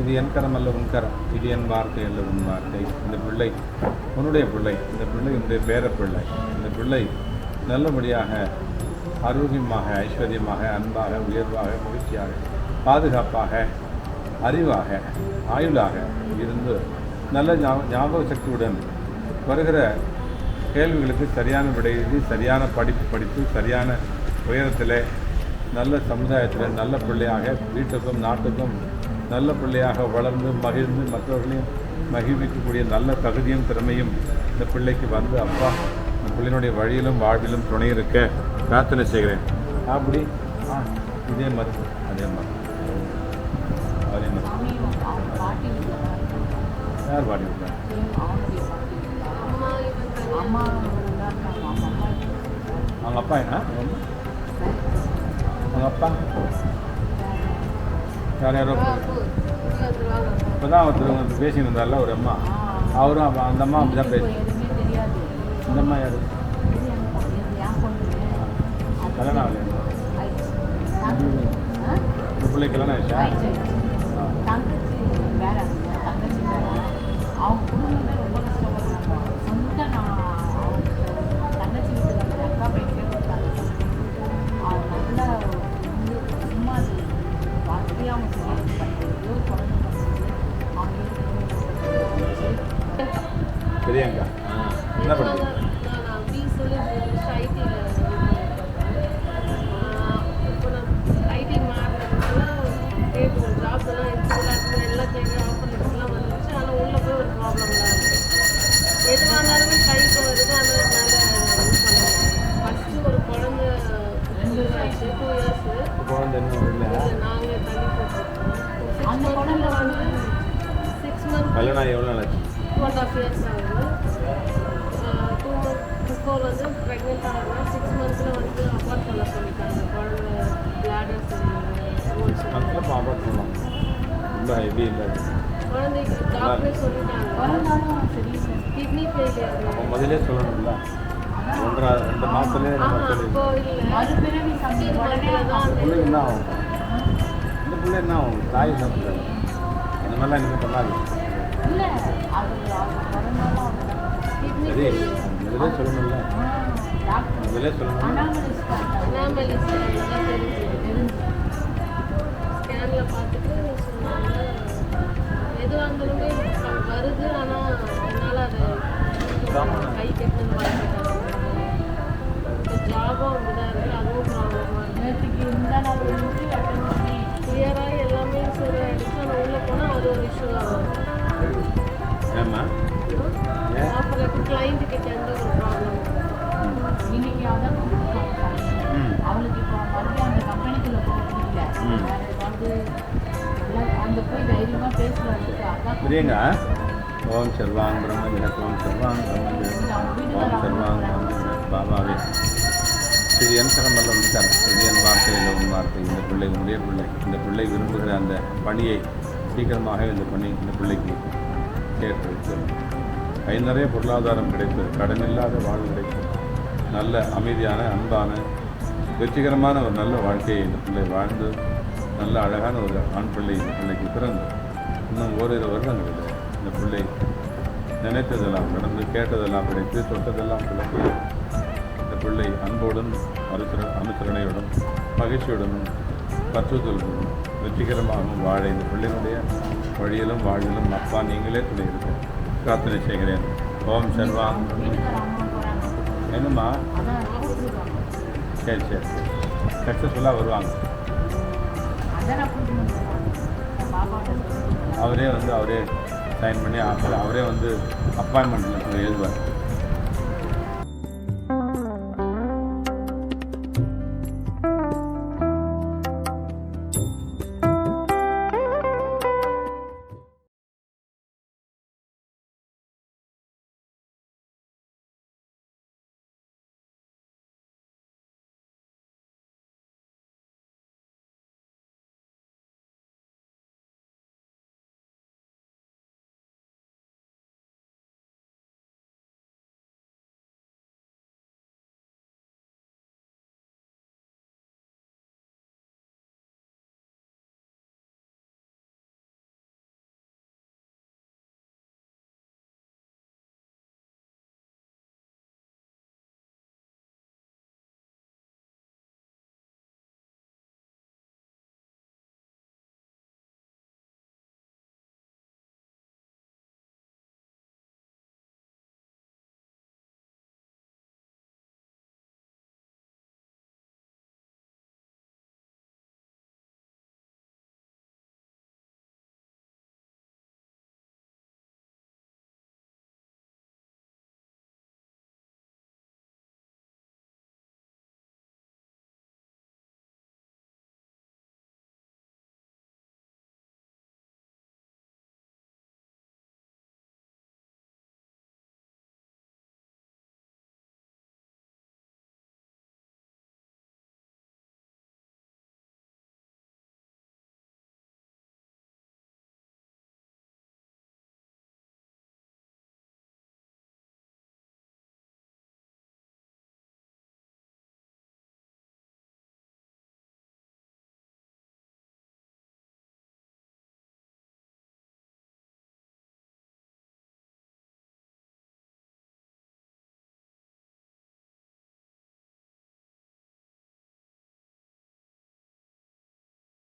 இது என் கரம் அல்ல உன் கரம். இது என் வார்த்தை அல்ல உன் வார்த்தை. இந்த பிள்ளை உன்னுடைய பிள்ளை. இந்த பிள்ளை உன்னுடைய பேர பிள்ளை. இந்த பிள்ளை நல்லபடியாக ஆரோக்கியமாக ஐஸ்வர்யமாக அன்பாக உயர்வாக மகிழ்ச்சியாக பாதுகாப்பாக அறிவாக ஆயுளாக இருந்து நல்ல ஞாபக சக்தியுடன் வருகிற கேள்விகளுக்கு சரியான விடை சரியான படிப்பு படித்து சரியான உயரத்தில் நல்ல சமுதாயத்தில் நல்ல பிள்ளையாக வீட்டுக்கும் நாட்டுக்கும் நல்ல பிள்ளையாக வளர்ந்து மகிழ்ந்து மற்றவர்களையும் மகிழ்விக்கக்கூடிய நல்ல தகுதியும் திறமையும் இந்த பிள்ளைக்கு வந்து அப்பா இந்த பிள்ளையினுடைய வழியிலும் வாழ்விலும் துணை இருக்க பிரார்த்தனை செய்கிறேன். அப்படி ஆ இதே மாதிரி அதே மாதிரி. அதே மாதிரி. யார் பாடி அவங்க அப்பா என்ன? அவங்க அப்பா யார் யாரோ இப்போ தான் ஒருத்தர் வந்து பேசின்னு இருந்தார்ல ஒரு அம்மா அவரும் அப்ப அந்த அம்மா அப்படி தான் பேசி இந்த அம்மா யார் கல்யாணம் ஆகலையா? பிள்ளை கல்யாணம் ஆயிடுச்சா இயர்ஸ் ஆகுது டூ மந்த் பிஃபோர் வந்து ப்ரெக்னென்ட் ஆகணும் சிக்ஸ் மந்த்தில் வந்து அப்பார்ட் பண்ண சொல்லிட்டாங்க குழந்தை பிளாடர் ரொம்ப ஹெவி இல்லை குழந்தைக்கு டாக்டரே சொல்லிட்டாங்க கிட்னி ஃபெயிலியர் முதலே சொல்லணும்ல ஒன்றரை ரெண்டு மாதத்துலேயே நம்ம சொல்லி என்ன ஆகும் இந்த பிள்ளை என்ன ஆகும் தாய் என்ன இந்த மாதிரிலாம் இனிமேல் பண்ணாது முதலே சொல்லணும்ல முதலே சொல்லணும் பிரியங்கா ஓம் செல்வாங் பிரம்ம ஜெகத் ஓம் செல்வாங் பிரம்ம ஜெகத் ஓம் செல்வாங் பிரம்ம ஜெகத் பாபாவே. இது என் கரம் அல்ல உன் என் வார்த்தையில் உன் வார்த்தை இந்த பிள்ளை உடைய பிள்ளை இந்த பிள்ளை விரும்புகிற அந்த பணியை சீக்கிரமாக இந்த பணி இந்த பிள்ளைக்கு சேர்த்து வைத்து கை நிறைய பொருளாதாரம் கிடைத்து கடன் இல்லாத வாழ்வு கிடைக்கும். நல்ல அமைதியான அன்பான வெற்றிகரமான ஒரு நல்ல வாழ்க்கையை இந்த பிள்ளை வாழ்ந்து நல்ல அழகான ஒரு ஆண் பிள்ளை இந்த பிள்ளைக்கு பிறந்து இன்னும் ஓரிரு வருடங்களில் இந்த பிள்ளை நினைத்ததெல்லாம் நடந்து கேட்டதெல்லாம் கிடைத்து தொட்டதெல்லாம் பிள்ளைக்கு இந்த பிள்ளை அன்போடும் அனுசர அனுசரணையோடும் மகிழ்ச்சியுடனும் பற்றுதலுடனும் வெற்றிகரமாகவும் வாழ இந்த பிள்ளையினுடைய வழியிலும் வாழ்விலும் அப்பா நீங்களே துணை இருக்க பிரார்த்தனை செய்கிறேன். ஓம் சர்வாங் என்னம்மா? சரி சரி. சக்ஸஸ்ஃபுல்லாக வருவாங்க. அவரே வந்து அவரே சைன் பண்ணி அவரே வந்து அப்பாயின்மெண்ட் எழுதுவார்.